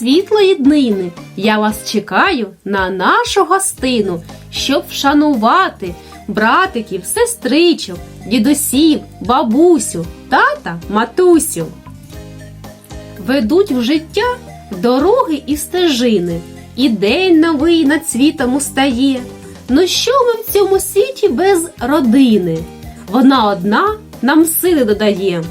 світлої днини. Я вас чекаю на нашу гостину, щоб вшанувати братиків, сестричок, дідусів, бабусю, тата, матусю. Ведуть в життя дороги і стежини, і день новий над світом устає. Ну що ми в цьому світі без родини? Вона одна нам сили додає.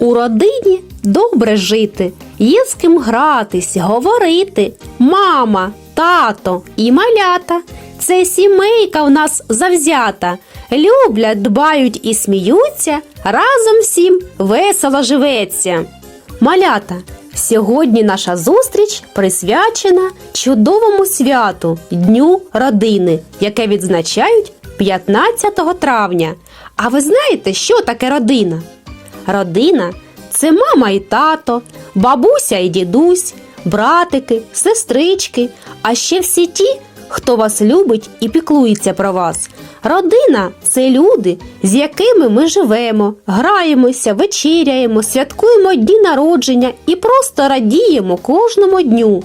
У родині добре жити, є з ким гратись, говорити. Мама, тато і малята. Це сімейка в нас завзята. Люблять, дбають і сміються, разом всім весело живеться. Малята, сьогодні наша зустріч присвячена чудовому святу Дню родини, яке відзначають 15 травня. А ви знаєте, що таке родина? Родина це мама і тато, бабуся і дідусь, братики, сестрички, а ще всі ті, хто вас любить і піклується про вас. Родина це люди, з якими ми живемо, граємося, вечеряємо, святкуємо дні народження і просто радіємо кожному дню.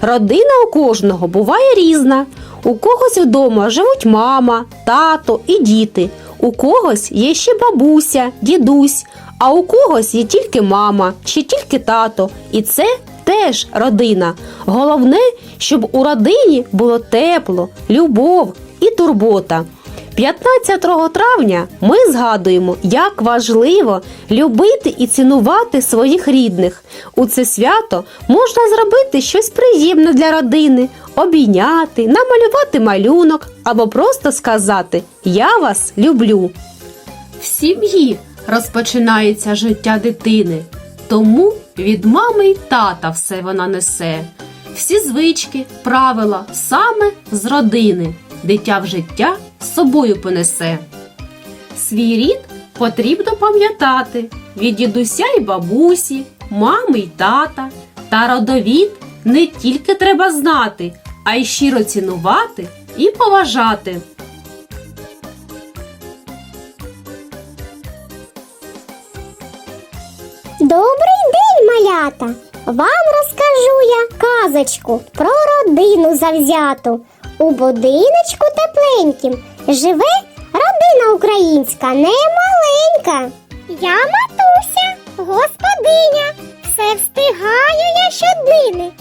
Родина у кожного буває різна. У когось вдома живуть мама, тато і діти. У когось є ще бабуся, дідусь, а у когось є тільки мама чи тільки тато. І це теж родина. Головне, щоб у родині було тепло, любов і турбота. 15 травня ми згадуємо, як важливо любити і цінувати своїх рідних. У це свято можна зробити щось приємне для родини, обійняти, намалювати малюнок або просто сказати Я вас люблю. В сім'ї розпочинається життя дитини, тому від мами й тата все вона несе. Всі звички, правила саме з родини, дитя в життя з собою понесе. Свій рід потрібно пам'ятати від дідуся й бабусі, мами й тата. Та родовід не тільки треба знати, а й щиро цінувати і поважати. Добрий день, малята! Вам розкажу я казочку про родину завзяту. У будиночку тепленьким живе родина українська, немаленька. Я матуся, господиня, все встигаю я щоднини.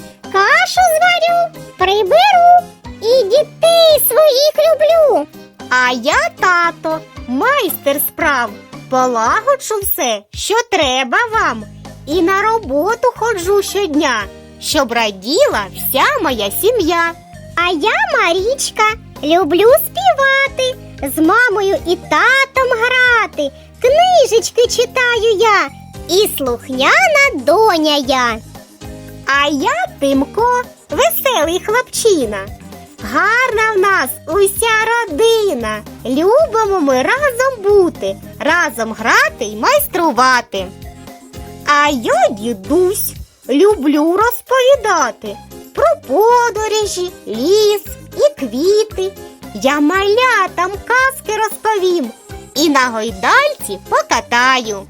Полагоджу все, що треба вам. І на роботу ходжу щодня, щоб раділа вся моя сім'я. А я Марічка, люблю співати, з мамою і татом грати, книжечки читаю я, і слухняна доня я. А я Тимко, веселий хлопчина. Гарна в нас уся родина. Любимо ми разом бути, разом грати й майструвати. А я, дідусь, люблю розповідати про подорожі, ліс і квіти. Я малятам казки розповім і на гойдальці покатаю.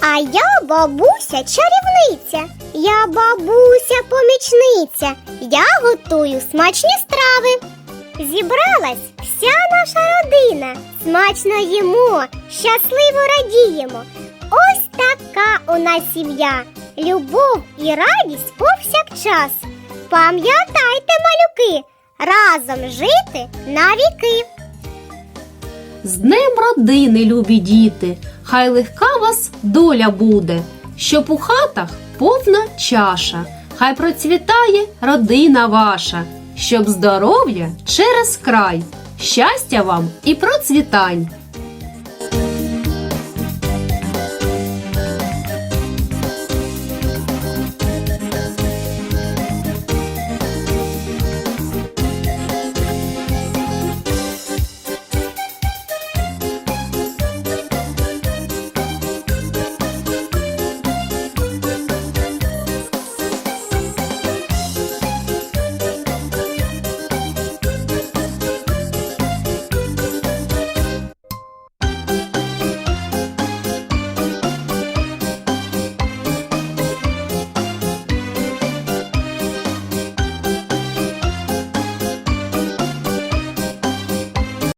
А я бабуся чарівниця, я бабуся помічниця, я готую смачні страви. Зібралась вся наша родина, смачно їмо, щасливо радіємо. Ось така у нас сім'я, любов і радість повсякчас. Пам'ятайте, малюки, разом жити на віки. З днем родини, любі діти, хай легка вас доля буде, щоб у хатах повна чаша, хай процвітає родина ваша, щоб здоров'я через край, щастя вам і процвітань.